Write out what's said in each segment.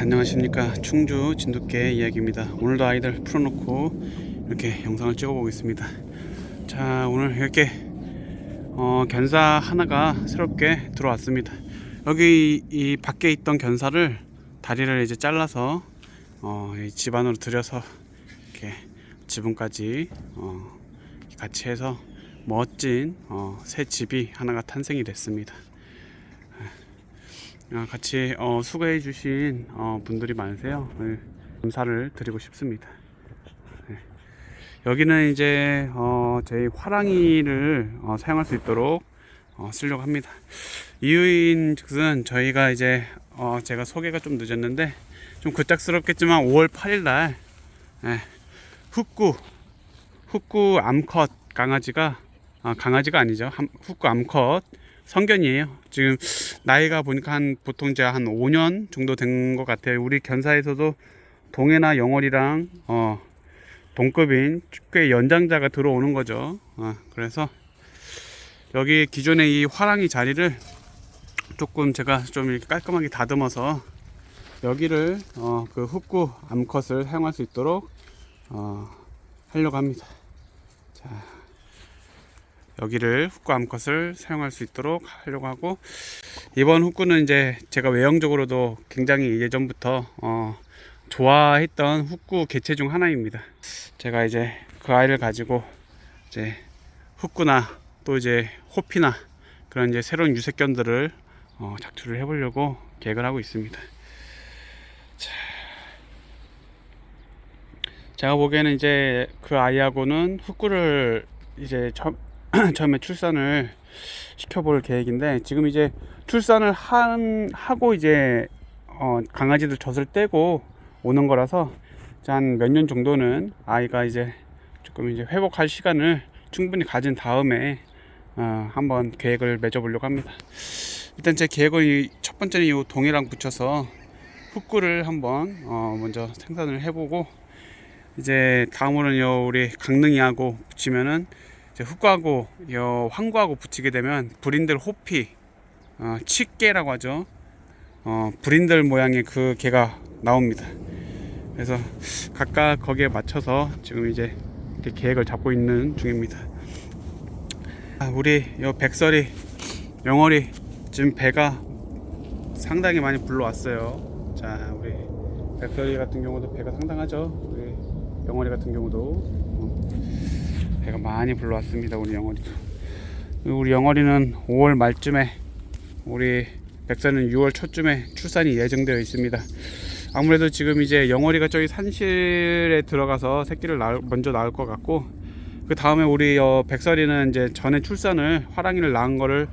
안녕하십니까. 충주 진돗개 이야기입니다. 오늘도 아이들 풀어놓고 이렇게 영상을 찍어 보겠습니다. 자 오늘 이렇게 어, 견사 하나가 새롭게 들어왔습니다. 여기 이 밖에 있던 견사를 다리를 이제 잘라서 어, 이 집안으로 들여서 이렇게 지붕까지 어, 같이 해서 멋진 어, 새 집이 하나가 탄생이 됐습니다. 아, 같이 어, 수고해 주신 어, 분들이 많으세요. 네, 감사를 드리고 싶습니다. 네. 여기는 이제 어, 저희 화랑이를 어, 사용할 수 있도록 어, 쓰려고 합니다. 이유인 즉슨 저희가 이제 어, 제가 소개가 좀 늦었는데 좀 급작스럽겠지만 5월 8일 날 네, 흑구 흑구 암컷 강아지가 아, 강아지가 아니죠. 함- 흑구 암컷 성견이에요. 지금 나이가 보니까 한 보통 제가 한 5년 정도 된 것 같아요. 우리 견사에서도 동해나 영월이랑 어 동급인 꽤 연장자가 들어오는 거죠. 어, 그래서 여기 기존의 이 화랑이 자리를 조금 제가 좀 이렇게 깔끔하게 다듬어서 여기를 어, 그 흑구 암컷을 사용할 수 있도록 어, 하려고 합니다. 자. 여기를 훅구 암컷을 사용할 수 있도록 하려고 하고 이번 훅구는 이제 제가 외형적으로도 굉장히 예전부터 어, 좋아했던 훅구 개체 중 하나입니다. 제가 이제 그 아이를 가지고 이제 훅구나 또 이제 호피나 그런 이제 새로운 유색견들을 어, 작출을 해보려고 계획을 하고 있습니다. 자, 제가 보기에는 이제 그 아이하고는 훅구를 이제 처, 처음에 출산을 시켜볼 계획인데 지금 이제 출산을 한 하고 이제 어, 강아지들 젖을 떼고 오는 거라서 한 몇 년 정도는 아이가 이제 조금 이제 회복할 시간을 충분히 가진 다음에 어, 한번 계획을 맺어보려고 합니다. 일단 제 계획은 이첫 번째는 이 동해랑 붙여서 흑구를 한번 어, 먼저 생산을 해보고 이제 다음으로는 요 우리 강릉이하고 붙이면은 흑과하고 요 황과하고 붙이게 되면 브린들 호피 어, 칡개라고 하죠. 어, 브린들 모양의 그 개가 나옵니다. 그래서 각각 거기에 맞춰서 지금 이제 계획을 잡고 있는 중입니다. 아, 우리 요 백설이 영월이 지금 배가 상당히 많이 불러왔어요. 자, 우리 백설이 같은 경우도 배가 상당하죠. 우리 영월이 같은 경우도 어, 배가 많이 불러왔습니다. 우리 영월이도. 우리 영월이는 5월 말쯤에 우리 백설은 6월 초쯤에 출산이 예정되어 있습니다. 아무래도 지금 이제 영월이가 저기 산실에 들어가서 새끼를 낳을, 먼저 낳을 것 같고 그 다음에 우리 어, 백설이는 이제 전에 출산을 화랑이를 낳은 거를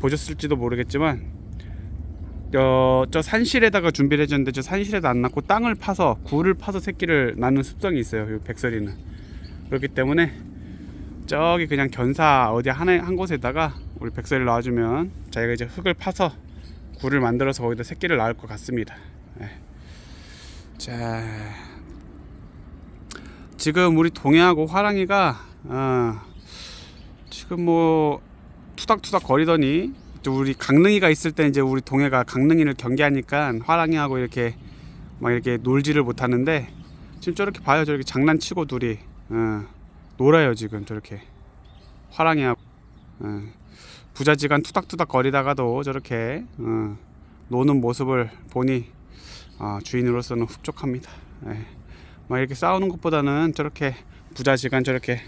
보셨을지도 모르겠지만 어, 저 산실에다가 준비를 해줬는데 저 산실에도 안 낳고 땅을 파서 굴을 파서 새끼를 낳는 습성이 있어요. 이 백설이는 그렇기 때문에 저기 그냥 견사 어디 한, 한 곳에다가 우리 백설이를 놔주면 자기가 이제 흙을 파서 굴을 만들어서 거기다 새끼를 낳을 것 같습니다. 네. 자 지금 우리 동해하고 화랑이가 어, 지금 뭐 투닥투닥 거리더니 또 우리 강릉이가 있을 때 이제 우리 동해가 강릉이를 경계하니까 화랑이하고 이렇게 막 이렇게 놀지를 못하는데 지금 저렇게 봐요 저렇게 장난치고 둘이 어, 놀아요 지금 저렇게 화랑이하고 어, 부자지간 투닥투닥 거리다가도 저렇게 어, 노는 모습을 보니 어, 주인으로서는 흡족합니다. 예. 막 이렇게 싸우는 것보다는 저렇게 부자지간 저렇게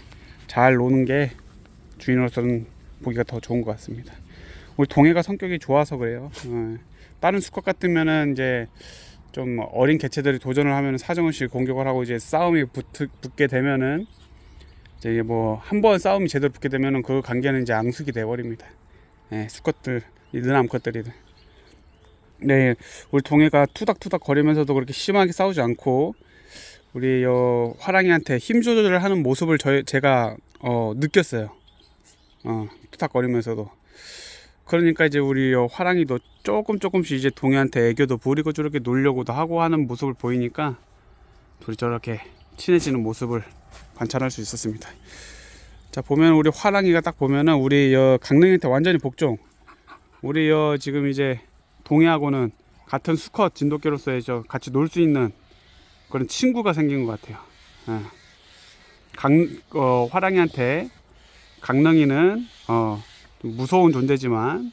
잘 노는 게 주인으로서는 보기가 더 좋은 것 같습니다. 우리 동해가 성격이 좋아서 그래요. 어, 다른 수컷 같으면은 이제 좀 어린 개체들이 도전을 하면 사정없이 공격을 하고 이제 싸움이 붙, 붙게 되면은 이제 뭐 한 번 싸움이 제대로 붙게 되면은 그 관계는 이제 앙숙이 돼버립니다. 예, 수컷들, 이 느남 컷들이든. 네, 우리 동해가 투닥투닥 거리면서도 그렇게 심하게 싸우지 않고 우리 요 화랑이한테 힘 조절을 하는 모습을 저 제가 어, 느꼈어요. 어, 투닥거리면서도. 그러니까 이제 우리 요 화랑이도 조금 조금씩 이제 동해한테 애교도 부리고 저렇게 놀려고도 하고 하는 모습을 보이니까 둘이 저렇게 친해지는 모습을 관찰할 수 있었습니다. 자 보면 우리 화랑이가 딱 보면은 우리 여 강릉한테 완전히 복종. 우리 여 지금 이제 동해하고는 같은 수컷 진돗개로서의 저 같이 놀 수 있는 그런 친구가 생긴 것 같아요. 예. 강, 어, 화랑이한테 강릉이는 어, 좀 무서운 존재지만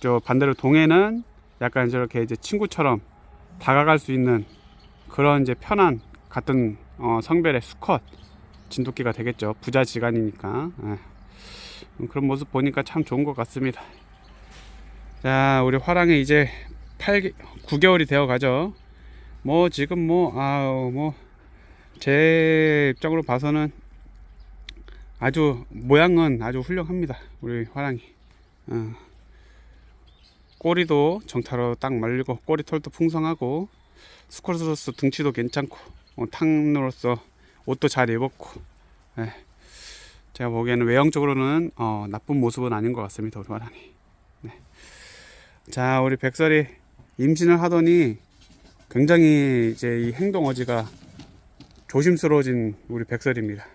저 반대로 동해는 약간 저렇게 이제 친구처럼 다가갈 수 있는 그런 이제 편한 같은 어, 성별의 수컷 진돗개가 되겠죠. 부자 지간이니까. 예. 음, 그런 모습 보니까 참 좋은 것 같습니다. 자, 우리 화랑이 이제 8, 9개월이 되어 가죠. 뭐 지금 뭐 아우 뭐 제 입장으로 봐서는 아주 모양은 아주 훌륭합니다. 우리 화랑이. 어. 꼬리도 정타로 딱 말리고 꼬리 털도 풍성하고 스쿼트로서 등치도 괜찮고 어, 탕으로서 옷도 잘 입었고 예. 제가 보기에는 외형적으로는 어, 나쁜 모습은 아닌 것 같습니다 화랑이 네. 자 우리 백설이 임신을 하더니 굉장히 이제 이 행동 어지가 조심스러워진 우리 백설입니다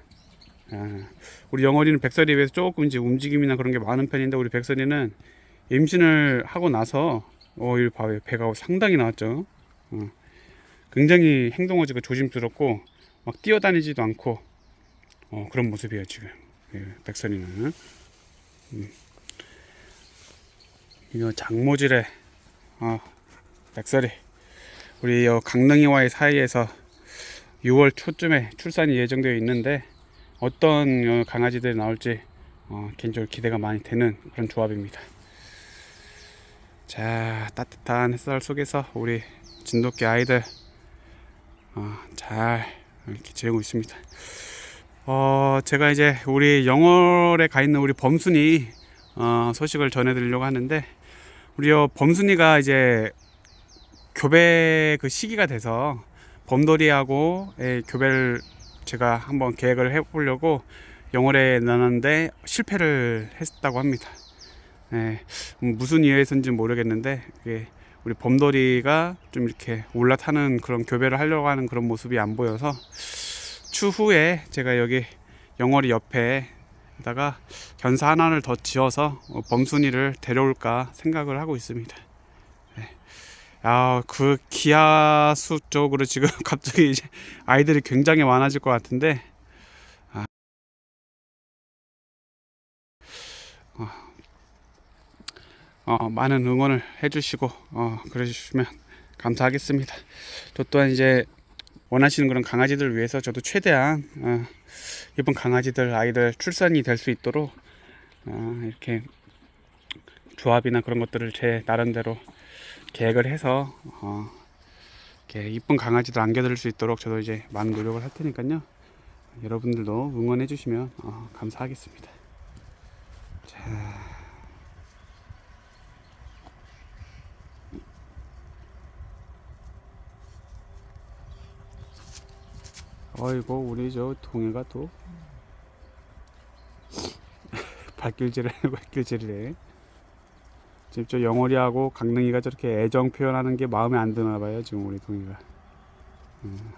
아, 우리 영어리는 백설이에 비해서 조금 이제 움직임이나 그런 게 많은 편인데 우리 백설이는 임신을 하고 나서 어, 이 봐요 배가 상당히 나왔죠 어. 굉장히 행동 어지가 조심스럽고 막 뛰어다니지도 않고 어, 그런 모습이에요 지금 예, 백설이는 음. 이 장모질의 어, 백설이 우리 요 강릉이와의 사이에서 6월 초쯤에 출산이 예정되어 있는데 어떤 어, 강아지들이 나올지 어, 개인적으로 기대가 많이 되는 그런 조합입니다. 자 따뜻한 햇살 속에서 우리 진돗개 아이들 어, 잘 이렇게 지내고 있습니다. 어, 제가 이제 우리 영월에 가 있는 우리 범순이 어, 소식을 전해드리려고 하는데 우리 요 범순이가 이제 교배 그 시기가 돼서 범돌이하고 의 교배를 제가 한번 계획을 해보려고 영월에 넣었는데 실패를 했다고 합니다. 예, 음, 무슨 이유에서인지 모르겠는데 그게 우리 범돌이가 좀 이렇게 올라타는 그런 교배를 하려고 하는 그런 모습이 안 보여서 추후에 제가 여기 영월이 옆에다가 견사 하나를 더 지어서 어, 범순이를 데려올까 생각을 하고 있습니다. 네. 아, 그 기아수 쪽으로 지금 갑자기 이제 아이들이 굉장히 많아질 것 같은데 아, 어, 어, 많은 응원을 해주시고 어, 그러시면 감사하겠습니다. 저 또한 이제 원하시는 그런 강아지들을 위해서 저도 최대한 어, 이번 강아지들 아이들 출산이 될 수 있도록 어, 이렇게 조합이나 그런 것들을 제 나름대로 계획을 해서 어, 이렇게 이쁜 강아지들 안겨드릴 수 있도록 저도 이제 많은 노력을 할 테니까요. 여러분들도 응원해 주시면 어, 감사하겠습니다. 자. 어이구 우리 저 동해가 또. 발길질을 발길질이래 지금 저 영월이하고 강릉이가 저렇게 애정 표현하는 게 마음에 안 드나 봐요 지금 우리 동해가. 음.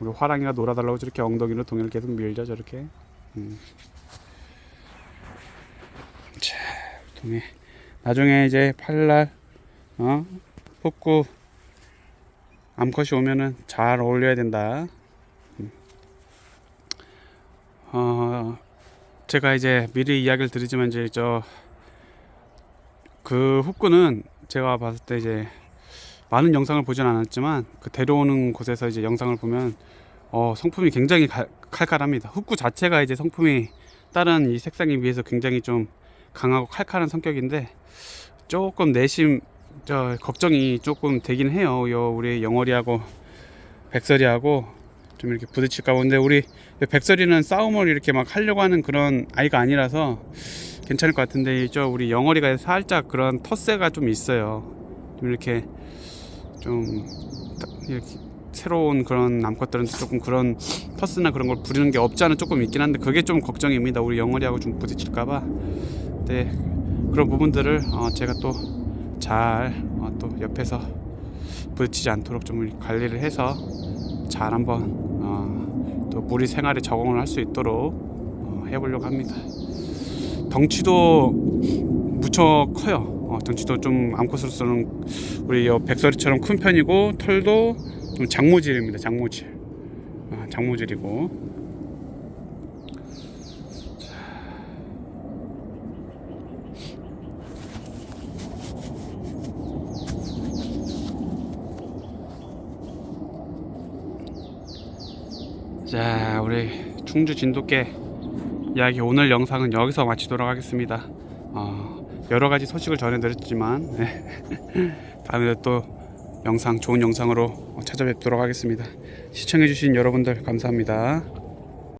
우리 화랑이가 놀아달라고 저렇게 엉덩이로 동해를 계속 밀죠 저렇게. 음. 자 동해. 나중에 이제 팔날 어? 폭구 암컷이 오면은 잘 어울려야 된다. 음. 어, 제가 이제 미리 이야기를 드리지만 이제 저 그 후쿠는 제가 봤을 때 이제 많은 영상을 보진 않았지만 그 데려오는 곳에서 이제 영상을 보면 어, 성품이 굉장히 갈, 칼칼합니다. 후쿠 자체가 이제 성품이 다른 이 색상에 비해서 굉장히 좀 강하고 칼칼한 성격인데 조금 내심 저 걱정이 조금 되긴 해요. 요 우리 영월이하고 백설이하고 좀 이렇게 부딪힐까 보는데 우리 백설이는 싸움을 이렇게 막 하려고 하는 그런 아이가 아니라서 괜찮을 것 같은데 저 우리 영월이가 살짝 그런 텃세가 좀 있어요. 좀 이렇게 좀 이렇게 새로운 그런 남것들은 조금 그런 텃스나 그런 걸 부리는 게 없지 않아 조금 있긴 한데 그게 좀 걱정입니다. 우리 영월이하고 좀 부딪힐까봐. 네 그런 부분들을 어 제가 또 잘 또 옆에서 부딪히지 않도록 좀 관리를 해서 잘 한번 어, 또 무리 생활에 적응을 할 수 있도록 어, 해보려고 합니다. 덩치도 무척 커요. 어, 덩치도 좀 암컷으로서는 우리 요 백설이처럼 큰 편이고 털도 좀 장모질입니다. 장모질. 아, 장모질이고. 자, 우리 충주 진돗개 이야기 오늘 영상은 여기서 마치도록 하겠습니다. 어, 여러 가지 소식을 전해드렸지만 네. 다음에 또 영상 좋은 영상으로 찾아뵙도록 하겠습니다. 시청해주신 여러분들 감사합니다.